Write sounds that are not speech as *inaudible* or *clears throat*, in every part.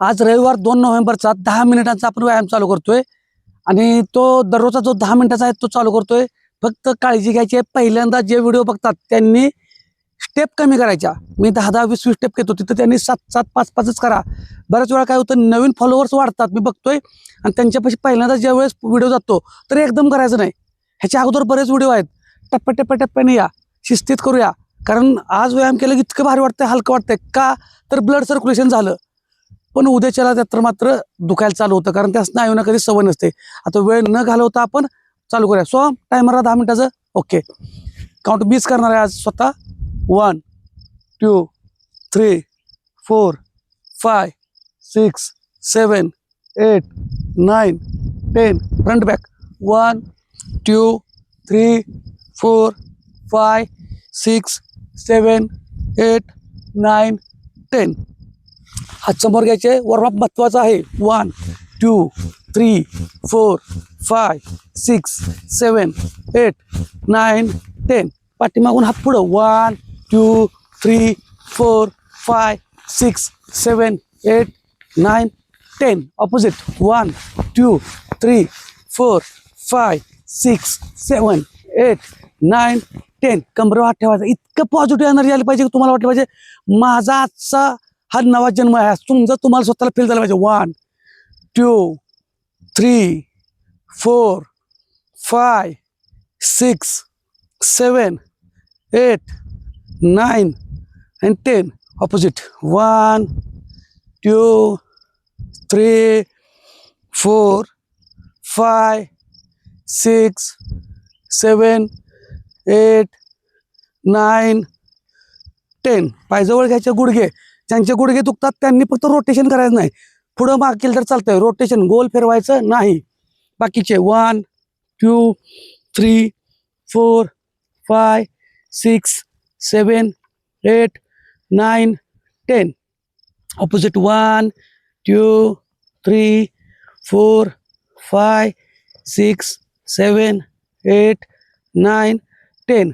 आज रविवार दोन नोव्हेंबरचा दहा मिनिटांचा आपण व्यायाम चालू करतोय. आणि तो दररोजचा जो दहा मिनिटाचा आहे तो चालू करतोय. फक्त काळजी घ्यायची आहे. पहिल्यांदा जे व्हिडिओ बघतात त्यांनी स्टेप कमी करायच्या. मी दहा दहा वीस वीस स्टेप घेतो तिथं त्यांनी सात सात पाच पाचच करा. बऱ्याच वेळा काय होतं नवीन फॉलोअर्स वाढतात. मी बघतोय आणि त्यांच्यापाशी पहिल्यांदा ज्या वेळेस व्हिडिओ जातो तर एकदम करायचं नाही. ह्याच्या अगोदर बरेच व्हिडिओ आहेत. टप्प्या टप्प्या टप्प्याने या. शिस्तीत करूया. कारण आज व्यायाम केलं की इतकं भारी वाटतंय हलकं वाटतंय. का? तर ब्लड सर्क्युलेशन झालं. पण उद्याच्याला त्यात तर मात्र दुखायला चालू होतं कारण त्या स्नायूंना कधी सवय नसते. आता वेळ न घालवता आपण चालू करूया. सो टायमरला दहा मिनिटाचं ओके काउंट बीस करणार आहे आज स्वतः. One two three four five six seven eight nine ten front back one two three four five six seven eight nine ten हात समोर घ्यायचे वॉर्मअप महत्त्वाचा आहे. One two three four five six seven eight nine ten पाठीमागून हात पुढं. One two three four five six seven eight nine ten opposite one two three four five six seven eight nine ten कमरेवर हात ठेवायचा. इतकं positive energy आली पाहिजे की तुम्हाला वाटलं पाहिजे माझा आजचा हा नवा जन्म आहे. तुमचं तुम्हाला स्वतःला फील झाला पाहिजे. One two three four five six seven eight nine and ten opposite one two three four five six seven eight nine ten पायजवळ घ्यायचे गुडघे. ज्यांचे गुडघे दुखतात त्यांनी फक्त रोटेशन करायचं नाही. पुढं माग केलं तर चालतंय. रोटेशन गोल फिरवायचं नाही. बाकीचे one two three four five six seven eight nine ten opposite one two three four five six seven eight nine ten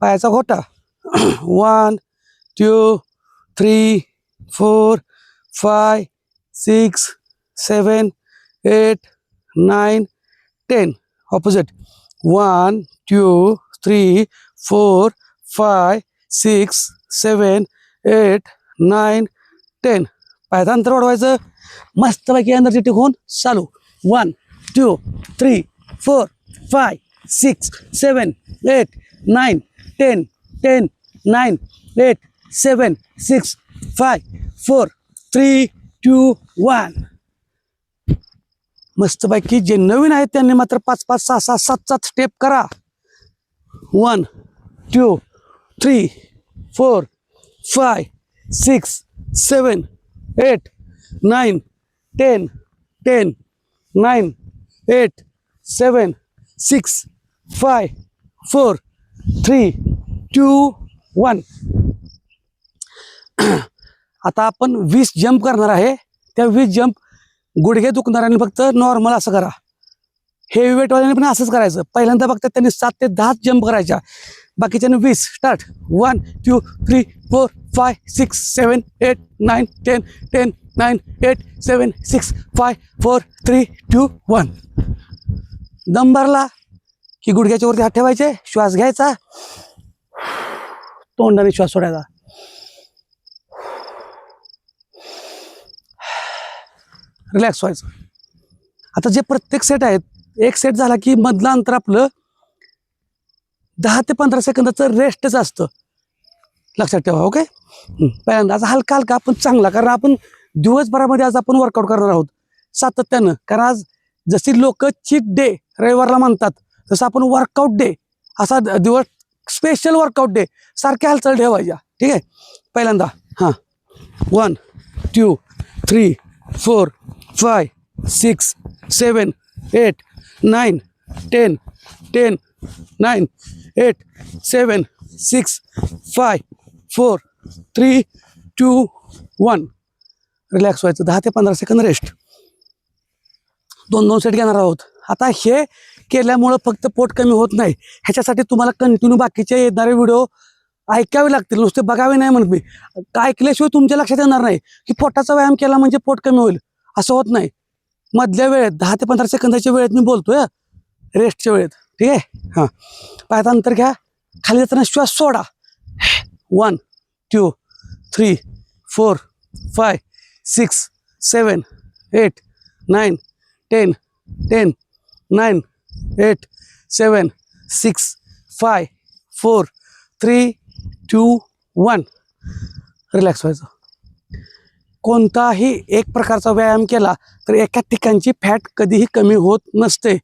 पायाचा घोटा. *clears throat* One two three four five six seven eight nine ten opposite one two three four five six seven eight nine ten पायाचं अंतर वाढवायचं. मस्तपैकी अंदरची टिकून चालू. One two three four five six seven eight nine ten ten nine eight seven six five four three two one मस्तपैकी जे नवीन आहेत त्यांनी मात्र पाच पाच सहा सहा सात सात स्टेप करा. One two three four five six seven eight nine ten ten nine eight seven six five four three two one *clears throat* आता आपण वीस जंप करणार आहे. त्या वीस जंप गुडघे दुखणाऱ्याने फक्त नॉर्मल असं करा. हेवी वेटवाल्याने पण असंच करायचं. पहिल्यांदा फक्त त्यांनी सात ते दहा जंप करायच्या. बाकीच्याने वीस. Start one two three four five six seven eight nine ten ten nine eight seven six five four three two one दम भरला की गुडघ्याच्या वरती हात ठेवायचे. श्वास घ्यायचा. तोंडाने श्वास सोडायचा. रिलॅक्स व्हायचं. आता जे प्रत्येक सेट आहेत एक सेट झाला की मधलं अंतर आपलं दहा ते पंधरा सेकंदाचं रेस्टच असतं. लक्षात ठेवा ओके पहिल्यांदा आज हलका हलका आपण चांगला कारण आपण दिवसभरामध्ये आज आपण वर्कआउट करणार आहोत. सातत्यानं कारण आज जशी लोक चीट डे रविवारला म्हणतात तसं आपण वर्कआउट डे असा द- दिवस स्पेशल वर्कआउट डे सारख्या हालचाल ठेवायच्या ठीक आहे? पहिल्यांदा हां. One two three four five six seven eight nine ten ten nine eight seven six five four three two one relax व्हायचं. दहा ते पंधरा सेकंद रेस्ट दोन दोन सेट घेणार आहोत. आता हे केल्यामुळं फक्त पोट कमी होत नाही. ह्याच्यासाठी तुम्हाला कंटिन्यू बाकीचे येणारे व्हिडिओ ऐकावे लागतील. नुसते बघावे नाही म्हणत मी. ऐकल्याशिवाय तुमच्या लक्षात येणार नाही की पोटाचा व्यायाम केला म्हणजे पोट कमी होईल. असं होत नाही. मधल्या वेळेत दहा ते पंधरा सेकंदाच्या वेळेत मी बोलतोय रेस्टच्या वेळेत. ठीक आहे? हां. पायात अंतर घ्या. खाली जाताना श्वास सोडा. One two three four five six seven eight nine ten ten nine eight seven six five four three two one relax व्हायचं. कोणताही एक प्रकारचा व्यायाम केला तर एका ठिकाणची फॅट कधीही कमी होत नसते.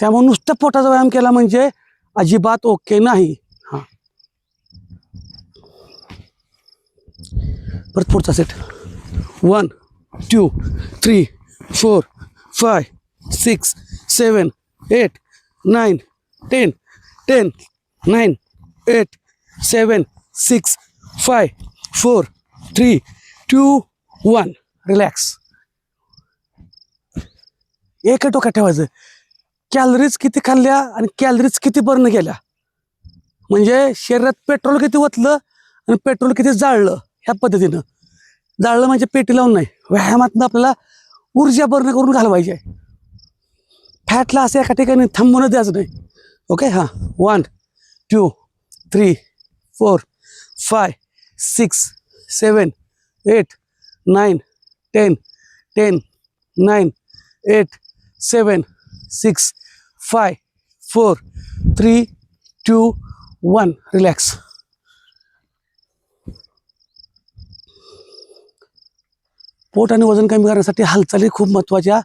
त्यामुळे नुसतं पोटाचा व्यायाम केला म्हणजे अजिबात ओके नाही. हां. परत पुढचा set one two three four five six seven eight nine ten ten nine eight seven six five four three two one relax एक टोका ठेवायचं. कॅलरीज किती खाल्ल्या आणि कॅलरीज किती बर्न केल्या? म्हणजे शरीरात पेट्रोल किती ओतलं आणि पेट्रोल किती जाळलं ह्या पद्धतीनं. जाळलं म्हणजे पेटी लावून नाही. व्यायामातनं आपल्याला ऊर्जा बर्न करून घालवायची आहे. फॅटला असं एका ठिकाणी थांबून द्यायचं नाही. ओके हां. One two three four five six seven eight nine ten ten nine eight seven six five four three two one. Relax. पोट आणि वजन कमी करण्यासाठी हालचाली खूप महत्त्वाच्या.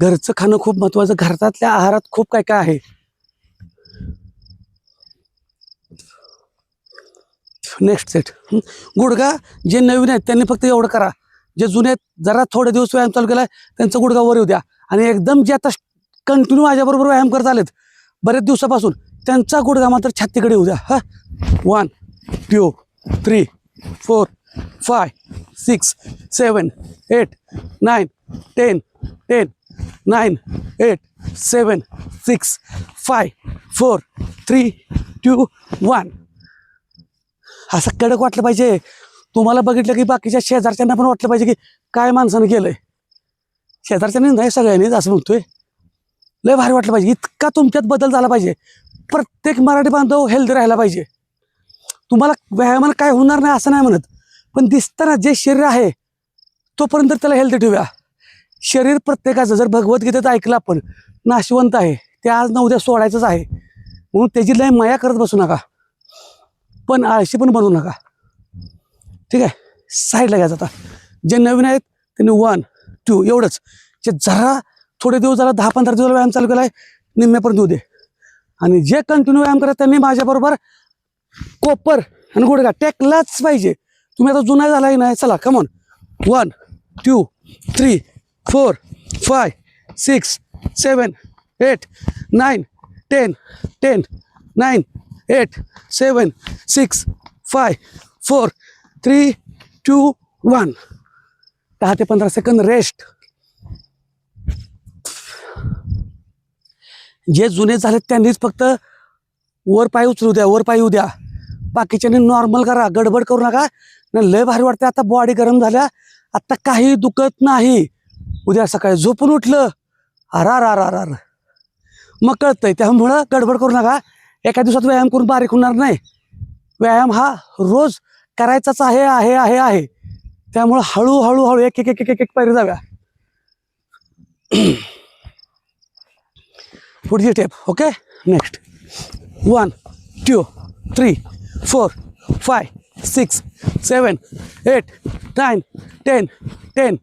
घरचं खाणं खूप महत्त्वाचं. घरातल्या आहारात खूप काय काय आहे? नेक्स्ट सेट गुडघा जे नवीन आहेत त्यांनी फक्त एवढं करा. जे जुने आहेत जरा थोडे दिवस व्यायाम चालू केला त्यांचा गुडघा वर येऊ द्या. आणि एकदम जे आता कंटिन्यू माझ्याबरोबर व्यायाम करत आलेत बरेच दिवसापासून त्यांचा गुडघा मात्र छातीकडे येऊ द्या. हा. One two three four five six seven eight nine ten ten nine eight seven six five four three two one असं कडक वाटलं पाहिजे. तुम्हाला बघितलं की बाकीच्या शेजारच्यांना पण वाटलं पाहिजे की काय माणसानं केलंय. शेजारच्यांनी नाही सगळ्यांनीच असं म्हणतोय. लय भारी वाटलं पाहिजे. इतका तुमच्यात बदल झाला पाहिजे. प्रत्येक मराठी बांधव हेल्दी राहायला पाहिजे. तुम्हाला व्यायामाला काय होणार नाही असं नाही म्हणत. पण दिसताना जे शरीर आहे तोपर्यंत त्याला हेल्दी ठेवूया. शरीर प्रत्येकाचं जर भगवद्गीतेत ऐकलं आपण नाशवंत आहे. ते आज न उद्या सोडायचंच आहे. म्हणून त्याची लय माया करत बसू नका. पण आळशी पण बनवू नका. ठीक आहे? साईडला घ्यायचं आता. जे नवीन आहेत त्यांनी वन टू एवढंच. जे जरा थोडे दिवस झाला दहा पंधरा दिवस व्यायाम चालू केला आहे निम्म्यापर्यंत देऊ दे. आणि जे कंटिन्यू व्यायाम करत त्यांनी माझ्याबरोबर कोपर आणि गुडघा टेकलाच पाहिजे. तुम्ही आता जुना झाला की नाही? चला come on one two three four five six seven eight nine ten ten nine eight seven six five four three two one. दहा ते पंधरा सेकंद रेस्ट जे जुने झालेत त्यांनीच फक्त वर पाय उचलू द्या वर पाय येऊ द्या. बाकीच्याने नॉर्मल करा गडबड करू नका. नाही लय भारी वाटते आता बॉडी गरम झाल्या आत्ता काही दुखत नाही. उद्या सकाळी झोपून उठलं. अरार अर अर मग कळतंय त्यामुळं गडबड करू नका. एका दिवसात व्यायाम करून बारीक होणार नाही. व्यायाम हा रोज करायचाच आहे आहे आहे आहे. त्यामुळं हळूहळू हळू एक एक एक एक एक एक पायरी जाव्या पुढची step okay next one two three four five six seven eight nine ten ten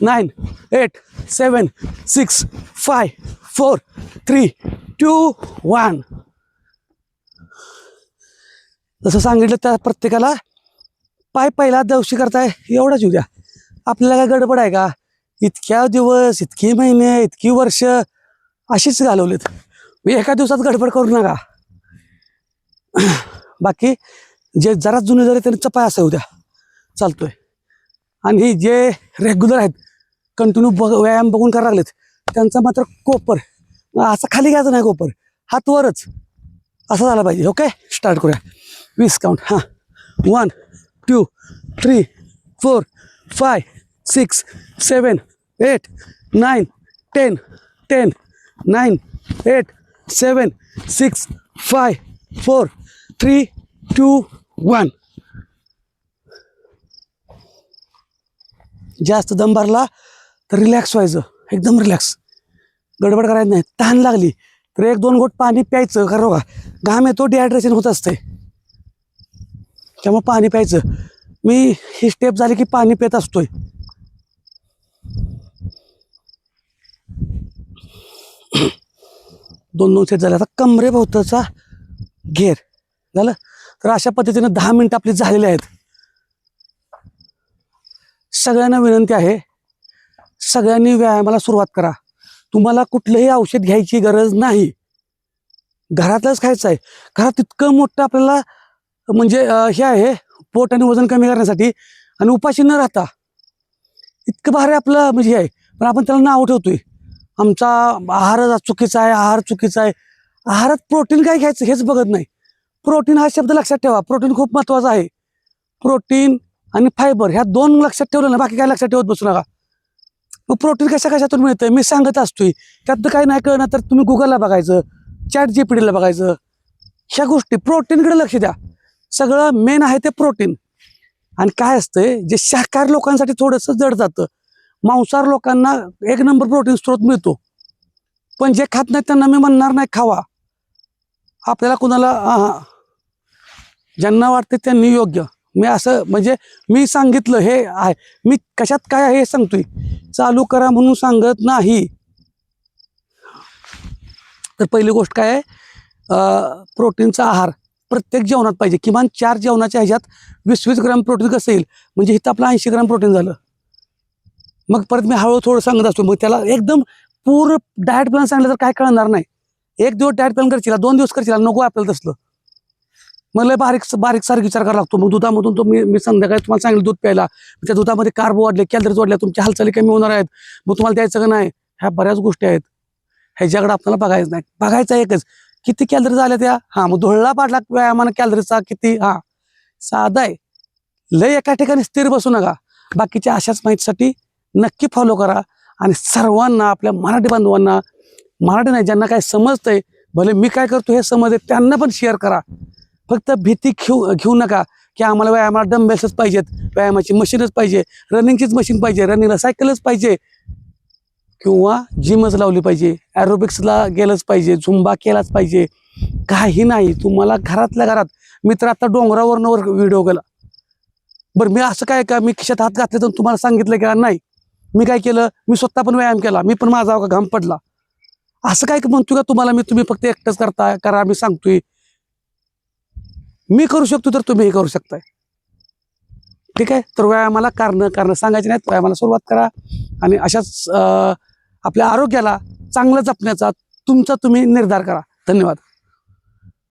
nine eight seven six five four three two one जसं सांगितलं त्या प्रत्येकाला पाय पहिला दवशी करताय एवढाच येऊ द्या आपल्याला काय गडबड आहे का? इतक्या दिवस इतकी महिने इतकी वर्ष अशीच घालवलीत. मी एका दिवसात गडबड करू नका. बाकी जे जरा जुने जरी त्यांचा पाय असा उद्या. चालतोय. आणि जे रेग्युलर आहेत कंटिन्यू बघ व्यायाम बघून करायला लागलेत त्यांचा मात्र कोपर. असं खाली घ्यायचं नाही कोपर. हात वरच. असं झालं पाहिजे ओके? स्टार्ट करूया. वीस काउंट हां one two three four five six seven eight nine ten ten nine eight seven six five four three two one जास्त दम भरला तर रिलॅक्स व्हायचं. एकदम रिलॅक्स गडबड करायचं नाही. तहान लागली. तर एक दोन गोट पाणी प्यायचं. कारण का घाम येतो डिहायड्रेशन होत असते त्यामुळे पाणी प्यायचं. मी ही स्टेप झाली की पाणी पित असतोय. दोन दोन सेट झाले. आता कमरेभोवताचा घेर. झालं? तर अशा पद्धतीनं दहा मिनिटं आपली झालेली आहेत. सगळ्यांना विनंती आहे सगळ्यांनी व्यायामाला सुरुवात करा. तुम्हाला कुठलंही औषध घ्यायची गरज नाही. घरातलंच खायचं आहे. घरात इतकं मोठं आपल्याला म्हणजे हे आहे पोट आणि वजन कमी करण्यासाठी आणि उपाशी न राहता इतकं भारी आपलं म्हणजे हे आहे. पण आपण त्याला नाव ठेवतोय. आमचा आहार चुकीचा आहे आहार चुकीचा आहे. आहारात प्रोटीन काय घ्यायचं हेच बघत नाही. प्रोटीन हा शब्द लक्षात ठेवा. प्रोटीन खूप महत्त्वाचा आहे. प्रोटीन आणि फायबर ह्या दोन लक्षात ठेवलं ना बाकी काय लक्षात ठेवत बसू नका. मग प्रोटीन कशा कशातून मिळतंय? मी सांगत असतोय. त्यात काय नाही कळणार तर तुम्ही गुगलला बघायचं चॅट जीपीडीला बघायचं. ह्या गोष्टी प्रोटीनकडे लक्ष द्या. सगळं मेन आहे ते प्रोटीन आणि काय असतंय जे शाकाहारी लोकांसाठी थोडंसं जड जातं. मांसाहार लोकांना एक नंबर प्रोटीन स्रोत मिळतो. पण जे खात नाहीत त्यांना मी म्हणणार नाही खावा. आपल्याला कुणाला ज्यांना वाटते त्यांनी योग्य. मी असं म्हणजे मी सांगितलं हे आहे. मी कशात काय आहे हे सांगतोय. चालू करा म्हणून सांगत नाही. तर पहिली गोष्ट काय आहे? प्रोटीनचा आहार. प्रत्येक जेवणात पाहिजे. किमान चार जेवणाच्या ह्याच्यात वीस वीस ग्रॅम प्रोटीन कसं येईल? म्हणजे इथं आपलं ऐंशी ग्रॅम प्रोटीन झालं. मग परत मी हळू थोडं सांगत असतो. मग त्याला एकदम पूर्ण डायट प्लॅन सांगितलं तर काय कळणार नाही. एक दिवस डायट प्लॅन करशील दोन दिवस करशील नको आपल्याला तसलं. मग लय बारीक बारीक सारखी विचार करावा लागतो. मग दुधामधून तो मी मी संध्याकाळी तुम्हाला सांगितलं दूध प्यायला. त्या दुधामध्ये कार्ब वाढले कॅलरीज वाढल्या तुमच्या हालचाली कमी होणार आहेत. मग तुम्हाला द्यायचं का नाही? ह्या बऱ्याच गोष्टी आहेत. ह्याच्याकडे आपल्याला बघायचं नाही. बघायचं एकच किती कॅलरी झाल्या त्या? हा मग धुळला पाडला व्यायामानं कॅलरीचा किती? हा. साधा आहे. लय एका ठिकाणी स्थिर बसू नका. बाकीच्या अशाच माहितीसाठी नक्की फॉलो करा. आणि सर्वांना आपल्या मराठी बांधवांना मराठी नाही ज्यांना काय समजतंय भले मी काय करतो हे समजते त्यांना पण शेअर करा. फक्त भीती घेऊ घेऊ नका की आम्हाला व्यायामाला डंबेल्सच पाहिजेत व्यायामाची मशीनच पाहिजे रनिंगचीच मशीन पाहिजे रनिंगला सायकलच पाहिजे. किंवा जिमच लावली पाहिजे ॲरोबिक्सला गेलंच पाहिजे झुंबा केलाच पाहिजे काही नाही. तुम्हाला घरातल्या घरात मी तर आता डोंगरावरनं वर व्हिडिओ केला. बरं मी असं काय का मी खिशात हात घातले तर तुम्हाला सांगितलं की नाही मी काय केलं? मी स्वतः पण व्यायाम केला मी पण माझा घाम पडला. असं काय म्हणतो का तुम्हाला? मी तुम्ही फक्त एकटंच करता करा मी सांगतोय. मी करू शकतो तर तुम्ही करू शकताय. ठीक आहे? तर व्यायामाला कारण कारण सांगायचे नाहीत व्यायामाला सुरुवात करा. आणि अशाच आपल्या आरोग्याला चांगलं जपण्याचा तुमचा तुम्ही निर्धार करा. धन्यवाद.